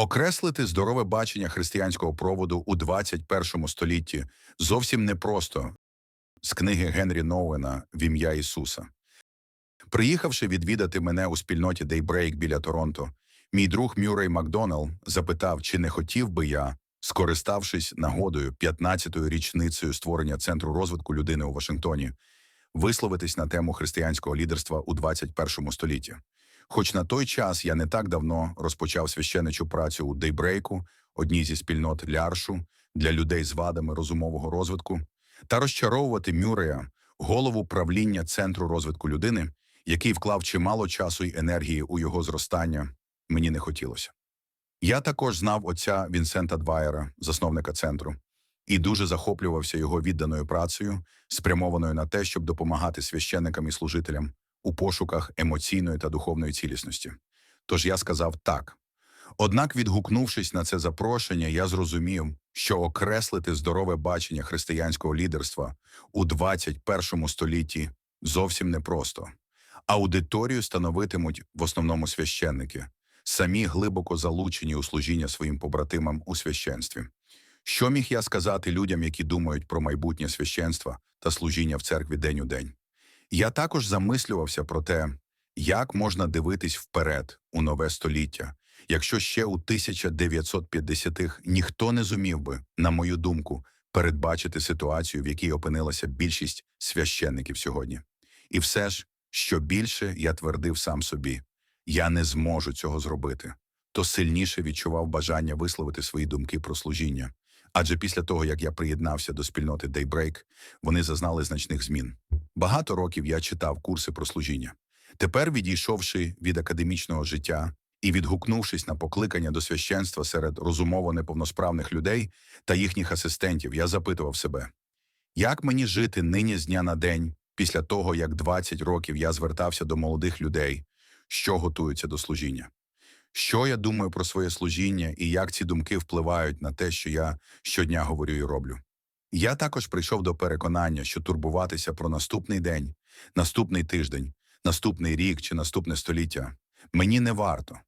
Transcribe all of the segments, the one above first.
Окреслити здорове бачення християнського проводу у 21 столітті зовсім непросто з книги Генрі Ноуена В ім'я Ісуса. Приїхавши відвідати мене у спільноті Daybreak біля Торонто, мій друг Мюррей Макдоналл запитав, чи не хотів би я, скориставшись нагодою 15-ю річницею створення Центру розвитку людини у Вашингтоні, висловитись на тему християнського лідерства у 21 столітті. Хоч на той час я не так давно розпочав священичу працю у Дейбрейку, одній зі спільнот Ляршу для людей з вадами розумового розвитку, та розчаровувати Мюрея, голову правління Центру розвитку людини, який вклав чимало часу й енергії у його зростання, мені не хотілося. Я також знав отця Вінсента Дваєра, засновника центру, і дуже захоплювався його відданою працею, спрямованою на те, щоб допомагати священникам і служителям у пошуках емоційної та духовної цілісності. Тож я сказав так. Однак, відгукнувшись на це запрошення, я зрозумів, що окреслити здорове бачення християнського лідерства у 21 столітті зовсім непросто. Аудиторію становитимуть в основному священники, самі глибоко залучені у служіння своїм побратимам у священстві. Що міг я сказати людям, які думають про майбутнє священства та служіння в церкві день у день? Я також замислювався про те, як можна дивитись вперед у нове століття, якщо ще у 1950-х ніхто не зумів би, на мою думку, передбачити ситуацію, в якій опинилася більшість священників сьогодні. І все ж, що більше я твердив сам собі, я не зможу цього зробити, то сильніше відчував бажання висловити свої думки про служіння. Адже після того, як я приєднався до спільноти Daybreak, вони зазнали значних змін. Багато років я читав курси про служіння. Тепер, відійшовши від академічного життя і відгукнувшись на покликання до священства серед розумово неповносправних людей та їхніх асистентів, я запитував себе, як мені жити нині з дня на день, після того, як 20 років я звертався до молодих людей, що готуються до служіння? Що я думаю про своє служіння і як ці думки впливають на те, що я щодня говорю і роблю? Я також прийшов до переконання, що турбуватися про наступний день, наступний тиждень, наступний рік чи наступне століття мені не варто.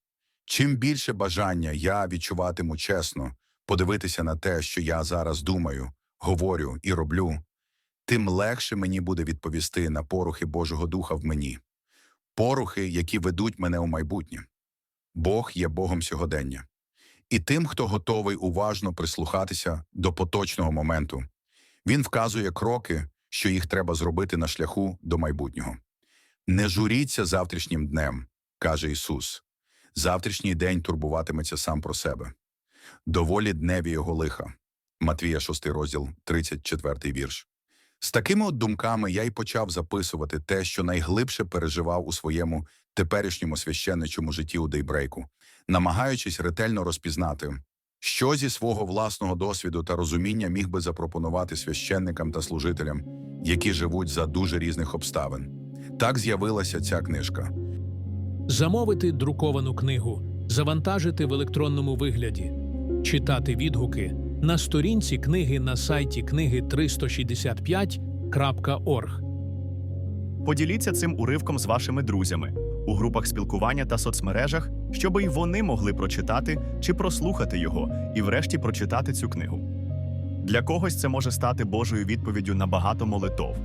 Чим більше бажання я відчуватиму чесно, подивитися на те, що я зараз думаю, говорю і роблю, тим легше мені буде відповісти на порухи Божого Духа в мені, порухи, які ведуть мене у майбутнє. Бог є Богом сьогодення. І тим, хто готовий уважно прислухатися до поточного моменту, він вказує кроки, що їх треба зробити на шляху до майбутнього. Не журіться завтрашнім днем, каже Ісус. Завтрашній день турбуватиметься сам про себе. Доволі дневі його лиха. Матвія 6 розділ, 34 вірш. З такими от думками я й почав записувати те, що найглибше переживав у своєму теперішньому священничому житті у дейбрейку, намагаючись ретельно розпізнати, що зі свого власного досвіду та розуміння міг би запропонувати священникам та служителям, які живуть за дуже різних обставин. Так з'явилася ця книжка. Замовити друковану книгу, завантажити в електронному вигляді, читати відгуки на сторінці книги на сайті книги 365.org. Поділіться цим уривком з вашими друзями у групах спілкування та соцмережах, щоб і вони могли прочитати чи прослухати його і, врешті, прочитати цю книгу. Для когось це може стати Божою відповіддю на багато молитов.